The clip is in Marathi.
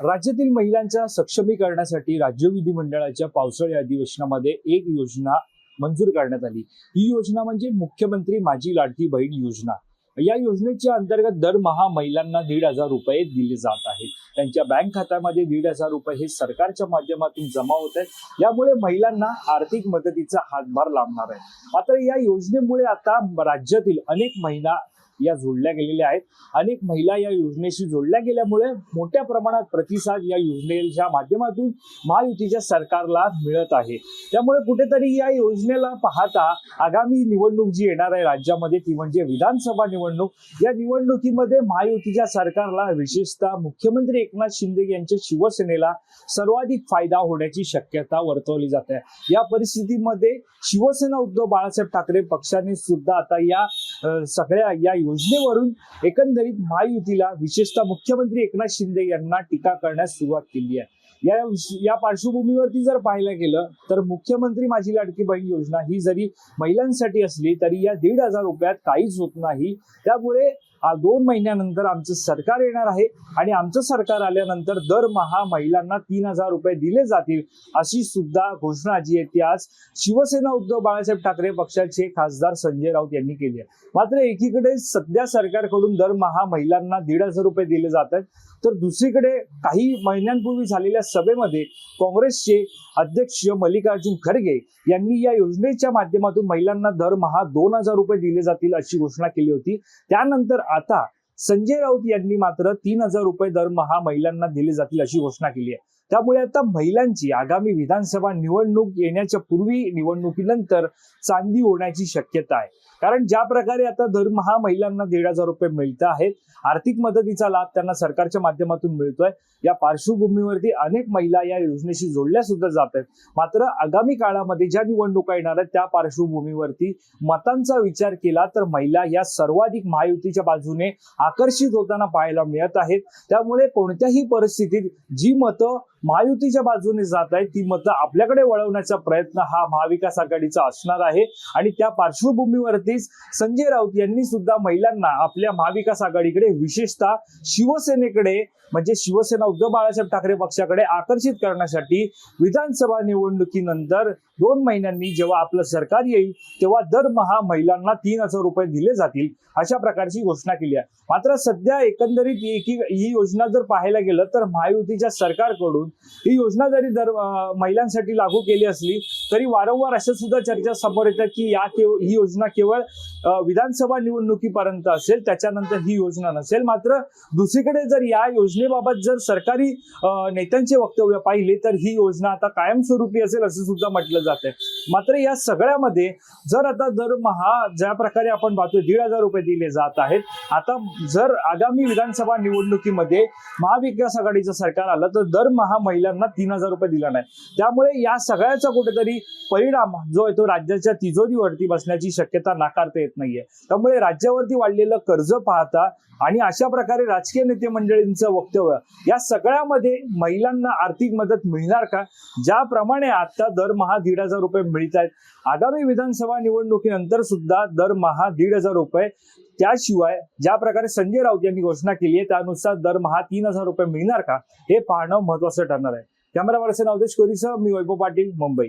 राज्यातील महिलांच्या सक्षमीकरणासाठी राज्य विधिमंडळाच्या पावसाळी अधिवेशनामध्ये एक योजना मंजूर करण्यात आली. ही योजना म्हणजे मुख्यमंत्री माझी लाडकी बहीण योजना. या योजनेच्या अंतर्गत दरमहा महिलांना दीड हजार रुपये दिले जात आहेत. त्यांच्या बँक खात्यामध्ये दीड हजार रुपये हे सरकारच्या माध्यमातून जमा होत आहेत. यामुळे महिलांना आर्थिक मदतीचा हातभार लाभणार आहे. मात्र या योजनेमुळे आता राज्यातील अनेक महिला या जोडल्या गेलेल्या आहेत. अनेक महिला या योजनेशी जोडल्या गेल्यामुळे मोठ्या प्रमाणात प्रतिसाद या योजनेच्या माध्यमातून महायुतीच्या सरकारला मिळत आहे. त्यामुळे कुठेतरी या योजनेला पाहता आगामी निवडणूक जी येणार आहे राज्यामध्ये ती म्हणजे विधानसभा निवडणूक. या निवडणुकीमध्ये महायुतीच्या सरकारला विशेषतः मुख्यमंत्री एकनाथ शिंदे यांच्या शिवसेनेला सर्वाधिक फायदा होण्याची शक्यता वर्तवली जात आहे. या परिस्थितीमध्ये शिवसेना उद्धव बाळासाहेब ठाकरे पक्षाने सुद्धा आता या सगळ्या या योजनेवरून एकंदरीत महायुतीला विशेषतः मुख्यमंत्री एकनाथ शिंदे यांना टीका करण्यास सुरुवात केली आहे. या या पार्श्वभूमीवरती जर पाहायला गेलं तर मुख्यमंत्री माझी लाडकी बहीण योजना ही जरी महिलांसाठी असली तरी या दीड हजार रुपयात काहीच होत नाही. त्यामुळे दोन महिन्यानंतर आमचं सरकार येणार आहे आणि आमचं सरकार आल्यानंतर दरमहा महिलांना तीन हजार रुपये दिले जातील अशी सुद्धा घोषणा जी आहे ती आज शिवसेना उद्धव बाळासाहेब ठाकरे पक्षाचे खासदार संजय राऊत यांनी केली आहे. मात्र एकीकडे सध्या सरकारकडून दरमहा महिलांना दीड हजार रुपये दिले जात आहेत. तर दुसरीकडे काही महिन्यांपूर्वी झालेल्या सभेमध्ये काँग्रेसचे अध्यक्ष मल्लिकार्जुन खरगे यांनी या योजनेच्या माध्यमातून महिलांना दरमहा दोन हजार रुपये दिले जातील अशी घोषणा केली होती. त्यानंतर आता संजय राऊत यांनी मात्र तीन हजार रुपये दरमहा महिलांना दिले जातील अशी घोषणा केली आहे. त्यामुळे आता महिलांची आगामी विधानसभा निवडणूक येण्याच्या पूर्वी निवडणुकीनंतर चांदी होण्याची शक्यता आहे. कारण ज्या प्रकारे आता दरमहा महिलांना दीड हजार रुपये मिळत आहेत आर्थिक मदतीचा लाभ त्यांना सरकारच्या माध्यमातून मिळतोय. या पार्श्वभूमीवरती अनेक महिला या योजनेशी जोडल्या सुद्धा जात आहेत. मात्र आगामी काळामध्ये ज्या निवडणुका येणार आहेत त्या पार्श्वभूमीवरती मतांचा विचार केला तर महिला या सर्वाधिक महायुतीच्या बाजूने आकर्षित होताना पाहायला मिळत आहेत. त्यामुळे कोणत्याही परिस्थितीत जी मतं महायुतीच्या बाजूने जात आहेत ती मतं आपल्याकडे वळवण्याचा प्रयत्न हा महाविकास आघाडीचा असणार आहे. आणि त्या पार्श्वभूमीवरतीच संजय राऊत यांनी सुद्धा महिलांना आपल्या महाविकास आघाडीकडे विशेषतः शिवसेनेकडे म्हणजे शिवसेना उद्धव बाळासाहेब ठाकरे पक्षाकडे आकर्षित करण्यासाठी विधानसभा निवडणुकीनंतर दोन महिन्यांनी जेव्हा आपलं सरकार येईल तेव्हा दरमहा महिलांना तीन हजार रुपये दिले जातील अशा प्रकारची घोषणा केली आहे. मात्र सध्या एकंदरीत ही ही योजना जर पाहायला गेलं तर महायुतीच्या सरकारकडून ही योजना जरी दर महिलांसाठी लागू केली असली तरी वारंवार अशा सुद्धा चर्चा समोर येतात की या केव- ही योजना केवळ विधानसभा निवडणुकीपर्यंत असेल त्याच्यानंतर ही योजना नसेल. मात्र दुसरीकडे जर या योजनेबाबत जर सरकारी नेत्यांचे वक्तव्य पाहिले तर ही योजना आता कायमस्वरूपी असेल असं सुद्धा म्हटलं जात आहे मात्र या सगळ्यामध्ये जर आता दरमहा ज्या प्रकारे आपण पाहतो दीड हजार रुपये दिले जात आहेत. आता जर आगामी विधानसभा निवडणुकीमध्ये महाविकास आघाडीचं सरकार आलं तर दरमहा महिलांना तीन हजार रुपये दिला नाही. त्यामुळे या सगळ्याचा कुठेतरी परिणाम जो आहे तो राज्याच्या तिजोरीवरती बसण्याची शक्यता नाकारता येत नाहीये. त्यामुळे राज्यावरती वाढलेलं कर्ज पाहता आणि अशा प्रकारे राजकीय नेते मंडळींचं वक्तव्य. या सगळ्यामध्ये महिलांना आर्थिक मदत मिळणार का? ज्याप्रमाणे आता दरमहा दीड हजार रुपये मिळत आहेत. आगामी विधानसभा निवडणुकीनंतर सुद्धा दरमहा दीड हजार रुपये त्याशिवाय ज्या प्रकारे संजय राऊत यांनी घोषणा केली आहे त्यानुसार दरमहा तीन हजार रुपये मिळणार का? हे पाहणं महत्वाचं ठरणार आहे. कॅमेरा पर्सन अवधेश कोरीसह मी वैभव पाटील मुंबई.